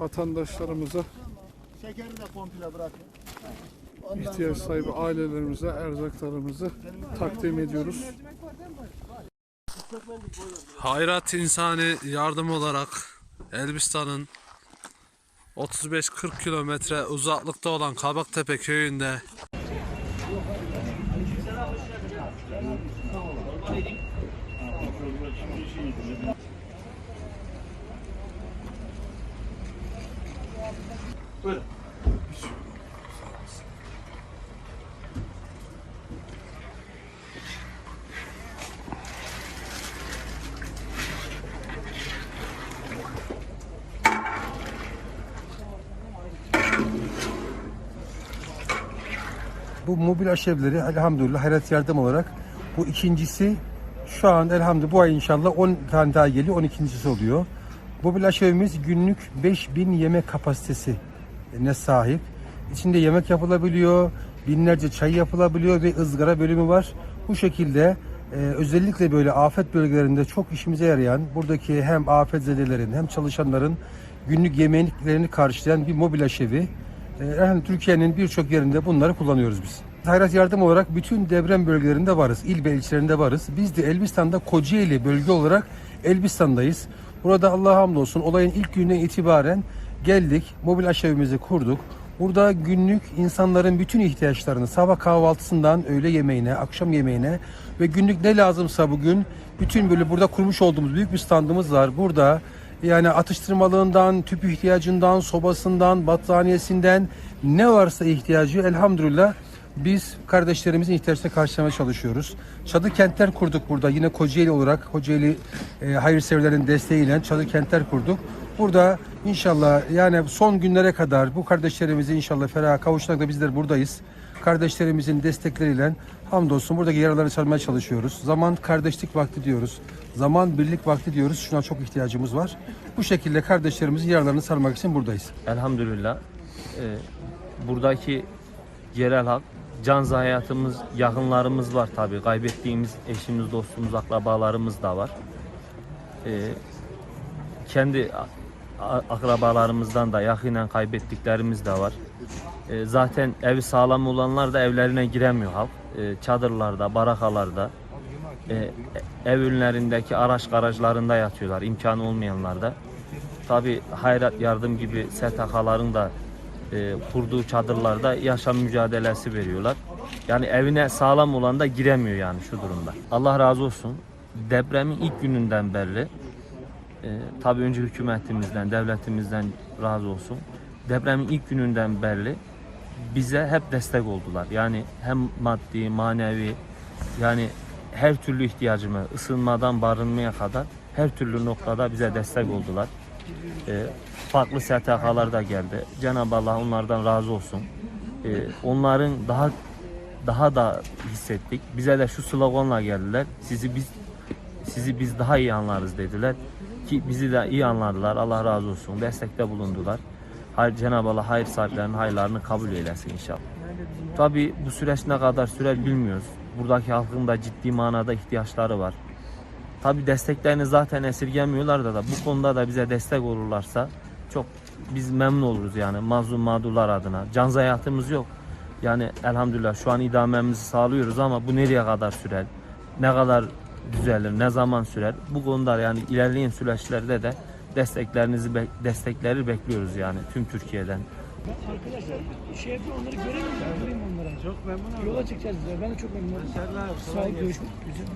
vatandaşlarımıza, Şekeri de komple bırakın. Ondan ihtiyaç sonra sahibi ailelerimize erzaklarımızı takdim ediyoruz. Hayrat İnsani yardım olarak Elbistan'ın 35-40 kilometre uzaklıkta olan Kabaktepe köyünde Bu mobil aşevleri elhamdülillah hayrat yardım olarak bu ikincisi şu an elhamdülillah bu ay inşallah 10 tane daha geliyor 12.si oluyor. Mobil aşevimiz günlük 5000 yemek kapasitesi ne sahip. İçinde yemek yapılabiliyor, binlerce çay yapılabiliyor ve ızgara bölümü var. Bu şekilde e, özellikle böyle afet bölgelerinde çok işimize yarayan buradaki hem afetzedelerin hem çalışanların günlük yemeklerini karşılayan bir mobil aşevi. Yani Türkiye'nin birçok yerinde bunları kullanıyoruz biz. Hayrat yardım olarak bütün deprem bölgelerinde varız. İl ve ilçelerinde varız. Biz de Elbistan'da Kocaeli bölge olarak Elbistan'dayız. Burada Allah'a hamdolsun olayın ilk günden itibaren geldik. Mobil aşevimizi kurduk. Burada günlük insanların bütün ihtiyaçlarını sabah kahvaltısından öğle yemeğine, akşam yemeğine ve günlük ne lazımsa bugün bütün böyle burada kurmuş olduğumuz büyük bir standımız var. Burada yani atıştırmalığından, tüp ihtiyacından, sobasından, battaniyesinden ne varsa ihtiyacı elhamdülillah biz kardeşlerimizin ihtiyaçlarını karşılamaya çalışıyoruz. Çadır kentler kurduk burada yine Kocaeli olarak Kocaeli e, hayırseverlerin desteğiyle çadır kentler kurduk. Burada inşallah yani son günlere kadar bu kardeşlerimizi inşallah feraha kavuştuğunda bizler buradayız. Kardeşlerimizin destekleriyle hamdolsun buradaki yaraları sarmaya çalışıyoruz. Zaman kardeşlik vakti diyoruz. Zaman birlik vakti diyoruz. Şuna çok ihtiyacımız var. Bu şekilde kardeşlerimizin yaralarını sarmak için buradayız. Elhamdülillah e, buradaki yerel halk can hayatımız, yakınlarımız var tabii. Kaybettiğimiz eşimiz, dostumuz, akrabalarımız da var. E, kendi akrabalarımızdan da yakinen kaybettiklerimiz de var. E, zaten evi sağlam olanlar da evlerine giremiyor halk. E, çadırlarda, barakalarda, e, ev ürünlerindeki araç garajlarında yatıyorlar. imkanı olmayanlar da. Tabi hayrat yardım gibi STK'ların da e, kurduğu çadırlarda yaşam mücadelesi veriyorlar. Yani evine sağlam olan da giremiyor yani şu durumda. Allah razı olsun. Depremin ilk gününden beri e, tabii önce hükümetimizden, devletimizden razı olsun. Depremin ilk gününden beri bize hep destek oldular. Yani hem maddi, manevi yani her türlü ihtiyacımı ısınmadan barınmaya kadar her türlü noktada bize destek oldular. E, farklı STK'lar da geldi. Cenab-ı Allah onlardan razı olsun. E, onların daha daha da hissettik. Bize de şu sloganla geldiler. Sizi biz sizi biz daha iyi anlarız dediler. Ki bizi de iyi anladılar. Allah razı olsun. Destekte bulundular. Cenab-ı Allah hayır sahiplerinin hayırlarını kabul eylesin inşallah. Tabi bu süreç ne kadar sürer bilmiyoruz. Buradaki halkın da ciddi manada ihtiyaçları var. Tabi desteklerini zaten esirgemiyorlar da, da bu konuda da bize destek olurlarsa çok biz memnun oluruz yani mazlum mağdurlar adına. Can hayatımız yok. Yani elhamdülillah şu an idamemizi sağlıyoruz ama bu nereye kadar sürer? Ne kadar düzelir? Ne zaman sürer? Bu konuda yani ilerleyen süreçlerde de desteklerinizi bek- destekleri bekliyoruz yani tüm Türkiye'den. Arkadaşlar şey yapıyor onları göremiyorum. Göreyim onlara. Çok memnun oldum. Yola çıkacağız. Ben de çok memnun oldum. Sağ. Görüşmek üzere.